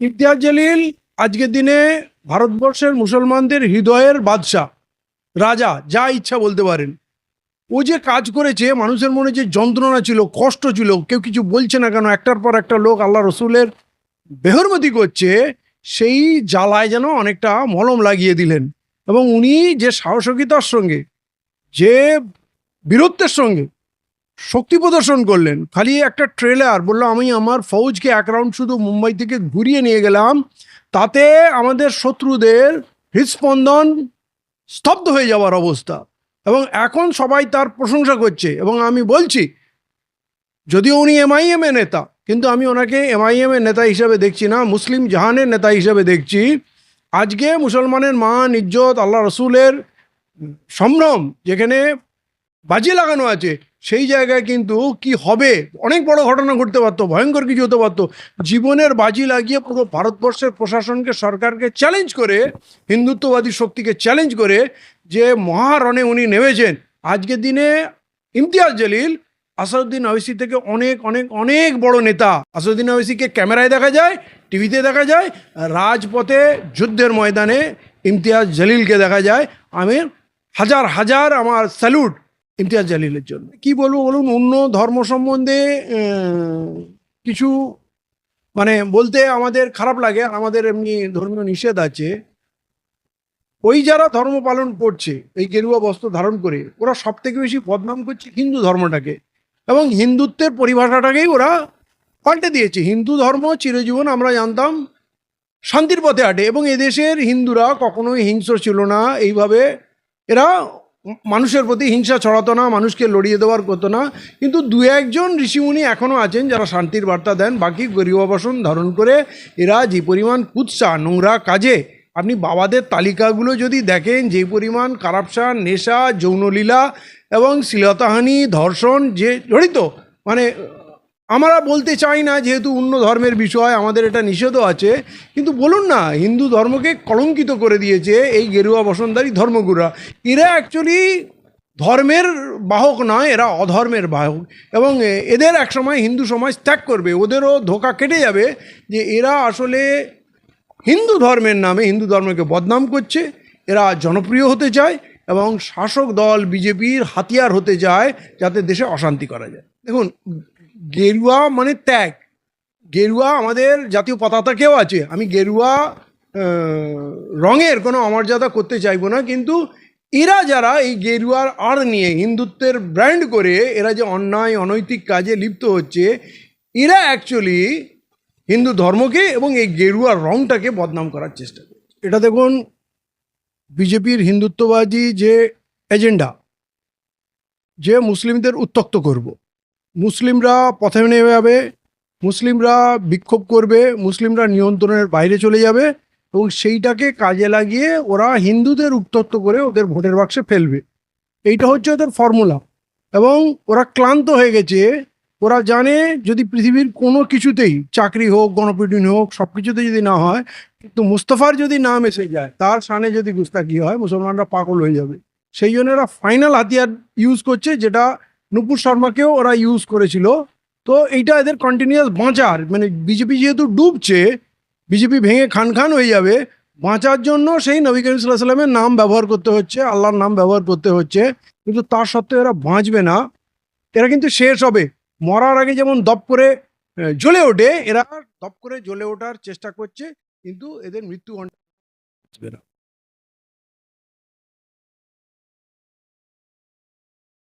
ইমতিয়াজ জলিল আজকের দিনে ভারতবর্ষের মুসলমানদের হৃদয়ের বাদশাহ, রাজা, যা ইচ্ছা বলতে পারেন। ও যে কাজ করেছে, মানুষের মনে যে যন্ত্রণা ছিল, কষ্ট ছিল, কেউ কিছু বলছে না কেন, একটার পর একটা লোক আল্লাহ রসুলের বেহরমতি করছে, সেই জ্বালায় যেন অনেকটা মলম লাগিয়ে দিলেন। এবং উনি যে সাহসিকতার সঙ্গে, যে বীরত্বের সঙ্গে শক্তি প্রদর্শন করলেন। খালি একটা ট্রেলার বলল আমি আমার ফৌজকে এক রাউন্ড শুধু মুম্বাই থেকে ঘুরিয়ে নিয়ে গেলাম। তাতে আমাদের শত্রুদের হৃদস্পন্দন স্তব্ধ হয়ে যাওয়ার অবস্থা। এবং এখন সবাই তার প্রশংসা করছে এবং আমি বলছি, যদিও উনি এমআইএম এর নেতা, কিন্তু আমি ওনাকে এমআইএম এর নেতা হিসাবে দেখছি না, মুসলিম জাহানের নেতা হিসাবে দেখছি। আজকে মুসলমানের মান, ইজ্জত, আল্লাহ রসুলের সম্ভ্রম, যেখানে বাজি লাগানো আছে। সেই জায়গায় কিন্তু কি হবে? অনেক বড় ঘটনা ঘটতে পারতো, ভয়ঙ্কর কিছু হতে পারতো। জীবনের বাজি লাগিয়ে পুরো ভারতবর্ষের প্রশাসনকে, সরকারকে চ্যালেঞ্জ করে, হিন্দুত্ববাদী শক্তিকে চ্যালেঞ্জ করে যে মহারণে উনি নেমেছেন। আজকের দিনে ইমতিয়াজ জলিল, আসাদুদ্দিন আওয়েসি থেকে অনেক অনেক অনেক বড় নেতা। আসাদুদ্দিন আওয়েসিকে ক্যামেরায় দেখা যায়, টিভিতে দেখা যায়, রাজপথে যুদ্ধের ময়দানে ইমতিয়াজ জলিলকে দেখা যায়। আমি হাজার হাজার আমার স্যালুট ইমতিয়াজ জালিলের জন্য। কি বলব বলুন, অন্য ধর্ম সম্বন্ধে কিছু মানে বলতে আমাদের খারাপ লাগে আমাদের এমনি ধর্মীয় নিষেধ আছে। ওই যারা ধর্ম পালন করছে, এই গেরুয়া বস্ত্র ধারণ করে, ওরা সব থেকে বেশি বদনাম করছে হিন্দু ধর্মটাকে এবং হিন্দুত্বের পরিভাষাটাকেই ওরা পাল্টে দিয়েছে। হিন্দু ধর্ম চিরজীবন আমরা জানতাম শান্তির পথে হাঁটে এবং এদেশের হিন্দুরা কখনোই হিংস্র ছিল না। এইভাবে এরা মানুষের প্রতি হিংসা ছড়াতো না, মানুষকে লড়িয়ে দেওয়ার করতো না। কিন্তু দু একজন ঋষিমুনি এখনও আছেন যারা শান্তির বার্তা দেন। বাকি গরিবাবাসন ধারণ করে এরা যে পরিমাণ কুৎসা, নোংরা কাজে, আপনি বাবাদের তালিকাগুলো যদি দেখেন, যে পরিমাণ কারাপশান, নেশা, যৌনলীলা এবং শ্লীলতাহানি, ধর্ষণ, যে, জড়িত মানে আমরা বলতে চাই না যেহেতু অন্য ধর্মের বিষয়, আমাদের এটা নিষেধও আছে। কিন্তু বলুন না, হিন্দু ধর্মকে কলঙ্কিত করে দিয়েছে এই গেরুয়া বসনদারি ধর্মগুরুরা। এরা অ্যাকচুয়ালি ধর্মের বাহক নয়, এরা অধর্মের বাহক। এবং এদের একসময় হিন্দু সমাজ ত্যাগ করবে, ওদেরও ধোকা কেটে যাবে যে এরা আসলে হিন্দু ধর্মের নামে, হিন্দু ধর্মকে বদনাম করছে, এরা জনপ্রিয় হতে চায় এবং শাসক দল, বিজেপির হাতিয়ার হতে চায়, যাতে দেশে অশান্তি করা যায়। দেখুন গেরুয়া মানে ত্যাগ। গেরুয়া আমাদের জাতীয় পতাকাকেও আছে। আমি গেরুয়া রঙের কোনো অমর্যাদা করতে চাইব না, কিন্তু এরা যারা এই গেরুয়ার আর নিয়ে হিন্দুত্বের ব্র্যান্ড করে এরা যে অন্যায়, অনৈতিক কাজে লিপ্ত হচ্ছে, এরা অ্যাকচুয়ালি হিন্দু ধর্মকে এবং এই গেরুয়ার রংটাকে বদনাম করার চেষ্টা করছে। এটা দেখুন বিজেপির হিন্দুত্ববাদী যে এজেন্ডা, যে মুসলিমদের উত্তক্ত করব। মুসলিমরা পথে নেমে যাবে, মুসলিমরা বিক্ষোভ করবে, মুসলিমরা নিয়ন্ত্রণের বাইরে চলে যাবে এবং সেইটাকে কাজে লাগিয়ে ওরা হিন্দুদের উত্তক্ত করে ওদের ভোটের বাক্সে ফেলবে। এইটা হচ্ছে ওদের ফর্মুলা এবং ওরা ক্লান্ত হয়ে গেছে। ওরা জানে যদি পৃথিবীর কোনো কিছুতেই চাকরি হোক, গণপিটুনি হোক সব কিছুতে যদি না হয়, কিন্তু মুস্তফার যদি নাম এসে যায়, তার সানে যদি গুস্তাকি হয়, মুসলমানরা পাগল হয়ে যাবে। সেই জন্য এরা ফাইনাল হাতিয়ার ইউজ করছে, যেটা নুপুর শর্মাকেও ওরা ইউজ করেছিল। তো এইটা এদের কন্টিনিউয়াস বাঁচার মানে বিজেপি যেহেতু ডুবছে, বিজেপি ভেঙে খান খান হয়ে যাবে, বাঁচার জন্য সেই নবী করিম সাল্লাহ সাল্লামের নাম ব্যবহার করতে হচ্ছে, আল্লাহর নাম ব্যবহার করতে হচ্ছে, কিন্তু তার সত্ত্বেও এরা বাঁচবে না। এরা কিন্তু শেষ হবে। মরার আগে যেমন দপ করে জ্বলে ওঠে, এরা দপ করে জ্বলে ওঠার চেষ্টা করছে, কিন্তু এদের মৃত্যু বাঁচবে না।